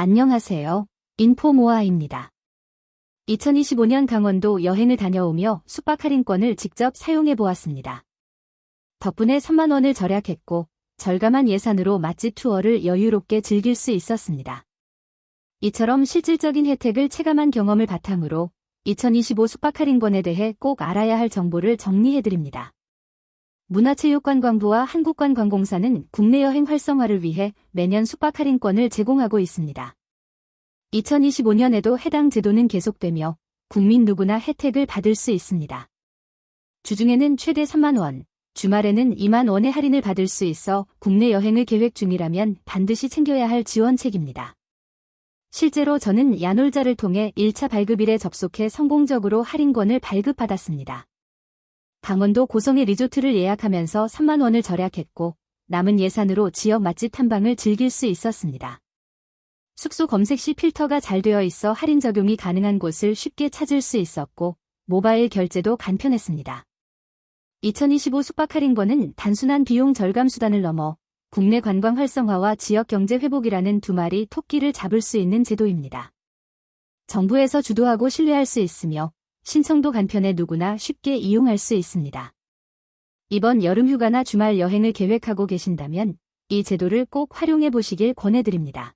안녕하세요. 인포모아입니다. 2025년 강원도 여행을 다녀오며 숙박 할인권을 직접 사용해 보았습니다. 덕분에 3만원을 절약했고 절감한 예산으로 맛집 투어를 여유롭게 즐길 수 있었습니다. 이처럼 실질적인 혜택을 체감한 경험을 바탕으로 2025 숙박 할인권에 대해 꼭 알아야 할 정보를 정리해 드립니다. 문화체육관광부와 한국관광공사는 국내 여행 활성화를 위해 매년 숙박 할인권을 제공하고 있습니다. 2025년에도 해당 제도는 계속되며 국민 누구나 혜택을 받을 수 있습니다. 주중에는 최대 3만 원, 주말에는 2만 원의 할인을 받을 수 있어 국내 여행을 계획 중이라면 반드시 챙겨야 할 지원책입니다. 실제로 저는 야놀자를 통해 1차 발급일에 접속해 성공적으로 할인권을 발급받았습니다. 강원도 고성의 리조트를 예약하면서 3만 원을 절약했고 남은 예산으로 지역 맛집 탐방을 즐길 수 있었습니다. 숙소 검색 시 필터가 잘 되어 있어 할인 적용이 가능한 곳을 쉽게 찾을 수 있었고 모바일 결제도 간편했습니다. 2025 숙박 할인권은 단순한 비용 절감 수단을 넘어 국내 관광 활성화와 지역 경제 회복이라는 두 마리 토끼를 잡을 수 있는 제도입니다. 정부에서 주도하고 신뢰할 수 있으며 신청도 간편해 누구나 쉽게 이용할 수 있습니다. 이번 여름 휴가나 주말 여행을 계획하고 계신다면 이 제도를 꼭 활용해 보시길 권해드립니다.